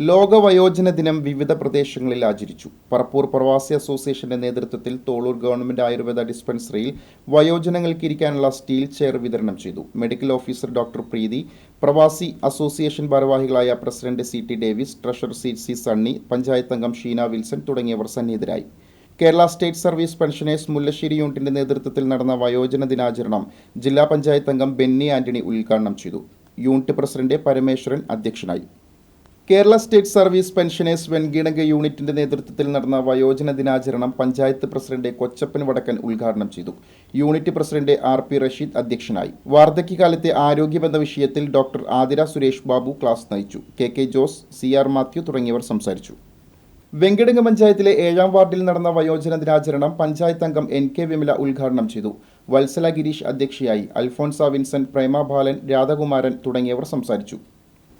ലോക വയോജന ദിനം വിവിധ പ്രദേശങ്ങളിൽ ആചരിച്ചു. പറപ്പൂർ പ്രവാസി അസോസിയേഷന്റെ നേതൃത്വത്തിൽ തോളൂർ ഗവൺമെന്റ് ആയുർവേദ ഡിസ്പെൻസറിയിൽ വയോജനങ്ങൾക്ക് ഇരിക്കാനുള്ള സ്റ്റീൽ ചെയർ വിതരണം ചെയ്തു. മെഡിക്കൽ ഓഫീസർ ഡോക്ടർ പ്രീതി പ്രവാസി അസോസിയേഷൻ ഭാരവാഹികളായ president C. T. Davis treasurer C. C. Sunny panchayat അംഗം ഷീന വിൽസൺ തുടങ്ങിയവർ സന്നിഹിതരായി. Kerala State Service Pensioners Mullassery യൂണിറ്റിന്റെ നേതൃത്വത്തിൽ നടന്ന വയോജന ദിനാചരണം ജില്ലാ പഞ്ചായത്ത് അംഗം ബെന്നി ആന്റണി ഉദ്ഘാടനം ചെയ്തു. യൂണിറ്റ് പ്രസിഡന്റ് പരമേശ്വരൻ അധ്യക്ഷനായി. കേരള സ്റ്റേറ്റ് സർവീസ് പെൻഷനേഴ്സ് വെൺകിണക യൂണിറ്റിന്റെ നേതൃത്വത്തിൽ നടന്ന വയോജന ദിനാചരണം പഞ്ചായത്ത് പ്രസിഡന്റ് കൊച്ചപ്പൻ വടക്കൻ ഉദ്ഘാടനം ചെയ്തു. Unit president R P Rasheed അധ്യക്ഷനായി. വാർദ്ധക്യകാലത്തെ ആരോഗ്യബന്ധ വിഷയത്തിൽ ഡോക്ടർ ആതിര സുരേഷ് ബാബു ക്ലാസ് നയിച്ചു. K K Jose C R Mathew തുടങ്ങിയവർ സംസാരിച്ചു. വെങ്കിടങ്ങ പഞ്ചായത്തിലെ ഏഴാം വാർഡിൽ നടന്ന വയോജന ദിനാചരണം പഞ്ചായത്ത് അംഗം എൻ കെ വിമല ഉദ്ഘാടനം ചെയ്തു. വത്സല ഗിരീഷ് അധ്യക്ഷയായി. അൽഫോൻസ വിൻസെന്റ് പ്രേമ ബാലൻ രാധകുമാരൻ തുടങ്ങിയവർ സംസാരിച്ചു.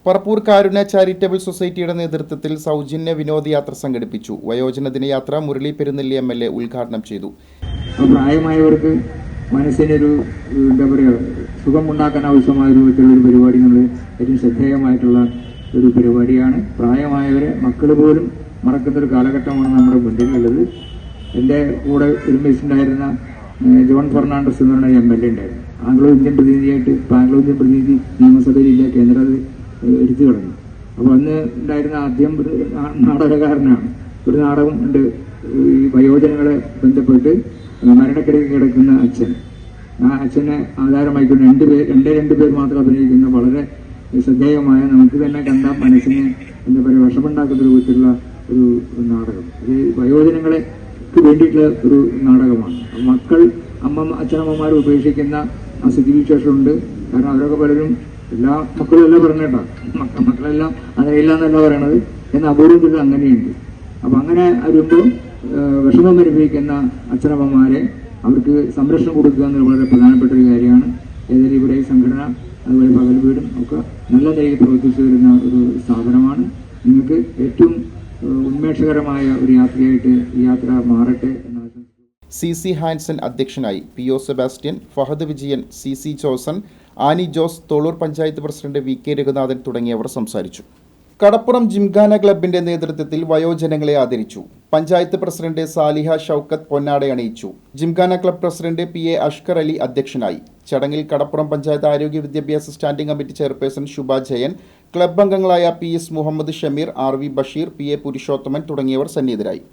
പറപ്പൂർ കാരുണ്യ ചാരിറ്റബിൾ സൊസൈറ്റിയുടെ നേതൃത്വത്തിൽ സൗജന്യ വിനോദയാത്ര സംഘടിപ്പിച്ചു. വയോജന ദിനയാത്ര Murali Perunnelli M L A ഉദ്ഘാടനം ചെയ്തു. പ്രായമായവർക്ക് മനസ്സിനൊരു എന്താ പറയുക സുഖം ഉണ്ടാക്കാൻ ആവശ്യമായ രൂപത്തിലുള്ള ഒരു പരിപാടി നമ്മൾ ഏറ്റവും ശ്രദ്ധേയമായിട്ടുള്ള ഒരു പരിപാടിയാണ്. പ്രായമായവരെ മക്കൾ പോലും മറക്കുന്ന ഒരു കാലഘട്ടമാണ് നമ്മുടെ മുന്നിലുള്ളത്. എന്റെ കൂടെ ഒരുമിച്ചുണ്ടായിരുന്ന ജോൺ ഫെർണാണ്ടസ് എന്ന് പറഞ്ഞ എം എൽ എ ഉണ്ടായിരുന്നു. ആംഗ്ലോ ഇന്ത്യൻ പ്രതിനിധിയായിട്ട് ആംഗ്ലോ ഇന്ത്യൻ പ്രതിനിധി നിയമസഭയിലില്ല കേന്ദ്ര എടുത്തു കളഞ്ഞു അപ്പോൾ അന്ന് ഉണ്ടായിരുന്ന ആദ്യം ഒരു നാടകകാരനാണ്. ഒരു നാടകം ഉണ്ട്. ഈ വയോജനങ്ങളെ ബന്ധപ്പെട്ട് മരണക്കിടയിൽ കിടക്കുന്ന അച്ഛൻ. ആ അച്ഛനെ ആധാരമായിക്കൊണ്ട് രണ്ട് പേർ രണ്ടേ രണ്ട് പേർ മാത്രം അഭിനയിക്കുന്ന വളരെ ശ്രദ്ധേയമായ നമുക്ക് തന്നെ കണ്ട മനസ്സിന് എന്താ പറയുക വിഷമുണ്ടാക്കുന്ന രൂപത്തിലുള്ള ഒരു നാടകം. അത് വയോജനങ്ങളെ വേണ്ടിയിട്ടുള്ള ഒരു നാടകമാണ്. മക്കൾ അമ്മ അച്ഛനമ്മമാർ ഉപേക്ഷിക്കുന്ന ആ സ്ഥിതിവിശേഷമുണ്ട് കാരണം അവരൊക്കെ പലരും എല്ലാ മക്കളും എല്ലാം പറഞ്ഞേട്ടാ മക്ക മക്കളെല്ലാം അങ്ങനെയില്ല എന്നല്ല പറയണത്. എന്നാൽ അപൂർവത്തിൽ അങ്ങനെയുണ്ട്. അപ്പൊ അങ്ങനെ വരുമ്പോൾ വിഷമം അനുഭവിക്കുന്ന അച്ഛനമ്മമാരെ അവർക്ക് സംരക്ഷണം കൊടുക്കുക എന്നത് വളരെ പ്രധാനപ്പെട്ട ഒരു കാര്യമാണ്. ഏതായാലും ഇവിടെ ഈ സംഘടന അതുപോലെ പകൽ വീടും ഒക്കെ നല്ല നിലയിൽ പ്രവർത്തിച്ചു വരുന്ന ഒരു സ്ഥാപനമാണ്. നിങ്ങൾക്ക് ഏറ്റവും ഉന്മേഷകരമായ ഒരു യാത്രയായിട്ട് ഈ യാത്ര മാറട്ടെ സി സി ഹാൻസൺ അധ്യക്ഷനായി P O Sebastian Fahad Vijayan C C Joson Annie Jose Tholur panchayat president V K Raghunathan തുടങ്ങിയവർ സംസാരിച്ചു. കടപ്പുറം ജിംഖാന ക്ലബിന്റെ നേതൃത്വത്തിൽ വയോജനങ്ങളെ ആദരിച്ചു. പഞ്ചായത്ത് പ്രസിഡന്റ് സാലിഹ ഷൌക്കത്ത് പൊന്നാട അണിയിച്ചു. Gymkhana club president P A Ashkar Ali അധ്യക്ഷനായി. ചടങ്ങിൽ കടപ്പുറം പഞ്ചായത്ത് ആരോഗ്യ വിദ്യാഭ്യാസ standing committee chairperson Shubha Jayan club അംഗങ്ങളായ P S Muhammad Shameer R V Basheer P A Purushothaman തുടങ്ങിയവർ സന്നിഹിതരായി.